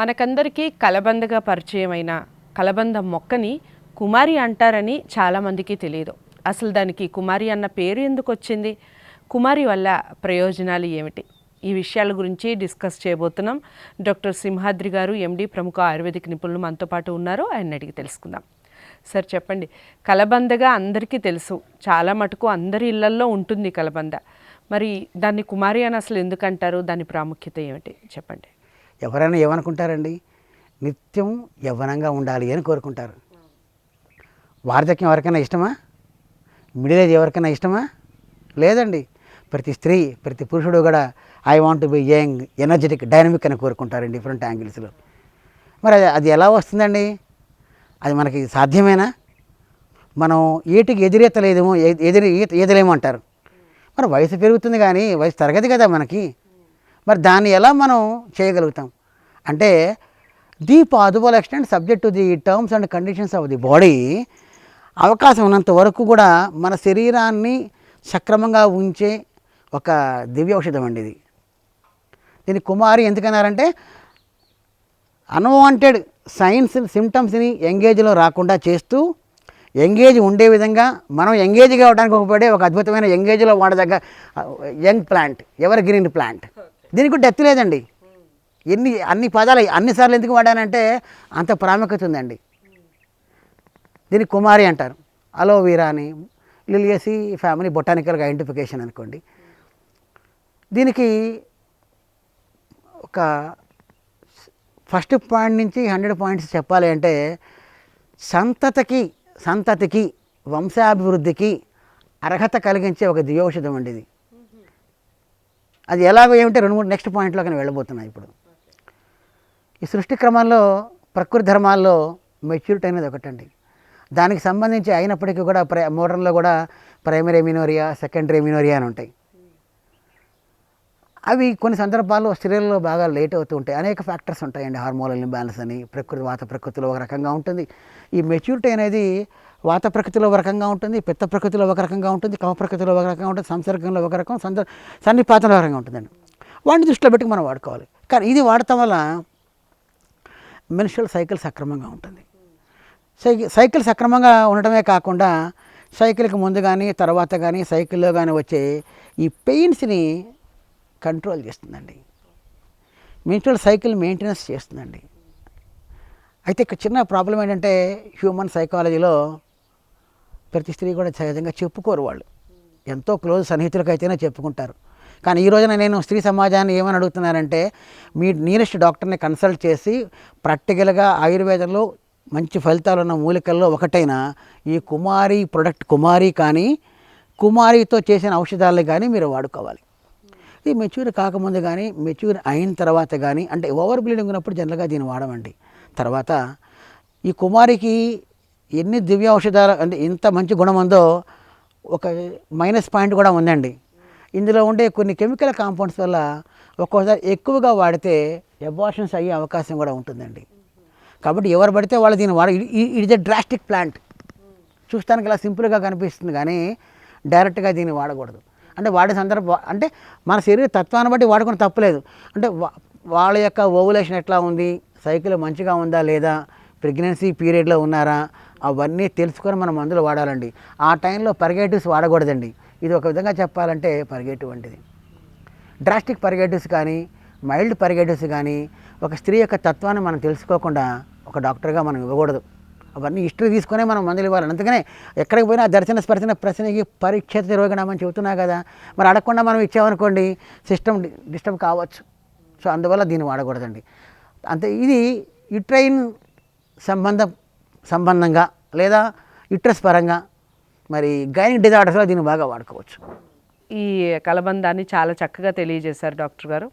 మనకందరికీ కలబందగా పరిచయమైన కలబంద మొక్కని కుమారి అంటారని చాలామందికి తెలియదు. అసలు దానికి కుమారి అన్న పేరు ఎందుకు వచ్చింది? కుమారి వల్ల ప్రయోజనాలు ఏమిటి? ఈ విషయాల గురించి డిస్కస్ చేయబోతున్నాం. డాక్టర్ సింహాద్రి గారు ఎండి ప్రముఖ ఆయుర్వేదిక్ నిపుణులు మనతో పాటు ఉన్నారు. ఆయన అడిగి తెలుసుకుందాం. సార్ చెప్పండి. కలబందగా అందరికీ తెలుసు. చాలా మటుకు అందరి ఇళ్ళల్లో ఉంటుంది కలబంద. మరి దాన్ని కుమారి అని అసలు ఎందుకంటారు దాని ప్రాముఖ్యత ఏమిటి? చెప్పండి. ఎవరైనా ఏమనుకుంటారండి? నిత్యం యవ్వనంగా ఉండాలి అని కోరుకుంటారు. వార్ధక్యం ఎవరికైనా ఇష్టమా? మిడిల్ ఏజ్ ఎవరికైనా ఇష్టమా? లేదండి. ప్రతి స్త్రీ ప్రతి పురుషుడు కూడా I want be young energetic dynamic అని కోరుకుంటారండి డిఫరెంట్ యాంగిల్స్లో మరి అది అది ఎలా వస్తుందండి? అది మనకి సాధ్యమేనా? మనం ఏటికి ఎదురెత్తలేదేమో ఎదురు ఈత- ఈదలేమో అంటారు. మరి వయసు పెరుగుతుంది కానీ వయసు తరగదు కదా మనకి. మరి దాన్ని ఎలా మనం చేయగలుగుతాం? అంటే the possible extent subject to the terms and conditions of the body అవకాశం ఉన్నంత వరకు కూడా మన శరీరాన్ని సక్రమంగా ఉంచే ఒక దివ్య ఔషధం అండి ఇది. దీన్ని కుమారి ఎందుకన్నారంటే అన్వాంటెడ్ సైన్స్ సిమ్టమ్స్ని ఎంగేజ్లో రాకుండా చేస్తూ ఎంగేజ్ ఉండే విధంగా మనం ఎంగేజ్ కావడానికి ఉపయోగపడే ఒక అద్భుతమైన ఎంగేజ్లో వాడదగ్గ young plant ever green plant దీనికి డెత్ లేదండి. ఎన్ని అన్ని పదాలు అన్నిసార్లు ఎందుకు వాడానంటే అంత ప్రాముఖ్యత ఉందండి. దీన్ని కుమారి అంటారు. అలోవీరా అని. లిలియసి ఫ్యామిలీ బొటానికల్గా ఐడెంటిఫికేషన్ అనుకోండి. దీనికి ఒక ఫస్ట్ పాయింట్ నుంచి హండ్రెడ్ పాయింట్స్ చెప్పాలి అంటే సంతతికి సంతతికి వంశాభివృద్ధికి అర్హత కలిగించే ఒక దివ్యౌషధం అండి ఇది. అది ఎలాగో ఏమిటో రెండు మూడు నెక్స్ట్ పాయింట్లో కానీ వెళ్ళబోతున్నాయి ఇప్పుడు. ఈ సృష్టి క్రమంలో ప్రకృతి ధర్మాల్లో మెచ్యూరిటీ అనేది ఒకటండి. దానికి సంబంధించి అయినప్పటికీ కూడా ప్ర మోడర్న్లో కూడా ప్రైమరీ మినోరియా సెకండరీ మినోరియా అని ఉంటాయి. అవి కొన్ని సందర్భాల్లో స్త్రీలలో బాగా లేట్ అవుతూ ఉంటాయి. అనేక ఫ్యాక్టర్స్ ఉంటాయండి. హార్మోనల్ ఇంబ్యాలెన్స్ అని ప్రకృతి వాత ప్రకృతిలో ఒక రకంగా ఉంటుంది. ఈ మెచ్యూరిటీ అనేది వాత ప్రకృతిలో ఒక రకంగా ఉంటుంది పిత్త ప్రకృతిలో ఒక రకంగా ఉంటుంది కవ ప్రకృతిలో ఒక రకంగా ఉంటుంది సంసర్గంలో ఒక రకం సంద సన్నిపాతంలో ఒక రకంగా ఉంటుందండి. వాటిని దృష్టిలో పెట్టి మనం వాడుకోవాలి. కానీ ఇది వాడటం వల్ల మెన్స్ట్రల్ సైకిల్ సక్రమంగా ఉంటుంది. సైకిల్ సైకిల్ సక్రమంగా ఉండటమే కాకుండా సైకిల్కి ముందు కానీ తర్వాత కానీ సైకిల్లో కానీ వచ్చే ఈ పెయిన్స్ని కంట్రోల్ చేస్తుందండి. మెన్స్ట్రల్ సైకిల్ మెయింటెనెన్స్ చేస్తుందండి. అయితే ఇక్కడ చిన్న ప్రాబ్లం ఏంటంటే హ్యూమన్ సైకాలజీలో ప్రతి స్త్రీ కూడా సహజంగా చెప్పుకోరు వాళ్ళు. ఎంతో క్లోజ్ సన్నిహితులకైతేనే చెప్పుకుంటారు. కానీ ఈ రోజున నేను స్త్రీ సమాజాన్ని ఏమని అడుగుతున్నానంటే మీ నియరెస్ట్ డాక్టర్ని కన్సల్ట్ చేసి ప్రాక్టికల్గా ఆయుర్వేదంలో మంచి ఫలితాలు ఉన్న మూలికల్లో ఒకటైన ఈ కుమారి ప్రొడక్ట్ కుమారి కానీ కుమారితో చేసిన ఔషధాలు కానీ మీరు వాడుకోవాలి. ఇది మెచ్యూర్ కాకముందు కానీ మెచ్యూర్ అయిన తర్వాత కానీ అంటే ఓవర్ బ్లీడింగ్ ఉన్నప్పుడు జనరల్గా దీన్ని వాడమండి. తర్వాత ఈ కుమారికి ఎన్ని దివ్య ఔషధాలు అంటే ఇంత మంచి గుణం ఉందో ఒక మైనస్ పాయింట్ కూడా ఉందండి. ఇందులో ఉండే కొన్ని కెమికల్ కాంపౌండ్స్ వల్ల ఒక్కోసారి ఎక్కువగా వాడితే ఎబార్షన్స్ అయ్యే అవకాశం కూడా ఉంటుందండి. కాబట్టి ఎవరు పడితే వాళ్ళు దీన్ని వాడ it is a drastic plant చూస్తానికి ఇలా సింపుల్గా కనిపిస్తుంది కానీ డైరెక్ట్గా దీన్ని వాడకూడదు. అంటే వాడే సందర్భం అంటే మన శరీర తత్వాన్ని బట్టి వాడుకుని తప్పలేదు అంటే వాళ్ళ యొక్క ఓవులేషన్ ఎట్లా ఉంది? సైకిల్ మంచిగా ఉందా లేదా? ప్రెగ్నెన్సీ పీరియడ్లో ఉన్నారా? అవన్నీ తెలుసుకొని మనం మందులు వాడాలండి. ఆ టైంలో పర్గేటివ్స్ వాడకూడదండి. ఇది ఒక విధంగా చెప్పాలంటే పర్గేటివ్ వంటిది. డ్రాస్టిక్ పర్గేటివ్స్ కానీ మైల్డ్ పర్గేటివ్స్ కానీ ఒక స్త్రీ యొక్క తత్వాన్ని మనం తెలుసుకోకుండా ఒక డాక్టర్గా మనం ఇవ్వకూడదు. అవన్నీ హిస్టరీ తీసుకునే మనం మందులు ఇవ్వాలి. అందుకనే ఎక్కడికి పోయినా దర్శన స్పర్శన ప్రశ్నకి పరీక్ష తిరగడమని చెబుతున్నా కదా. మరి అడగకుండా మనం ఇచ్చామనుకోండి సిస్టమ్ డిస్టర్బ్ కావచ్చు. సో అందువల్ల దీన్ని వాడకూడదండి. అంతే ఇది యుట్రైన్ సంబంధం సంబంధంగా లేదా యుట్రస్ పరంగా మరి గైనిక్ డిజార్డర్స్లో దీన్ని బాగా వాడుకోవచ్చు. ఈ కలబందాన్ని చాలా చక్కగా తెలియజేశారు డాక్టర్ గారు.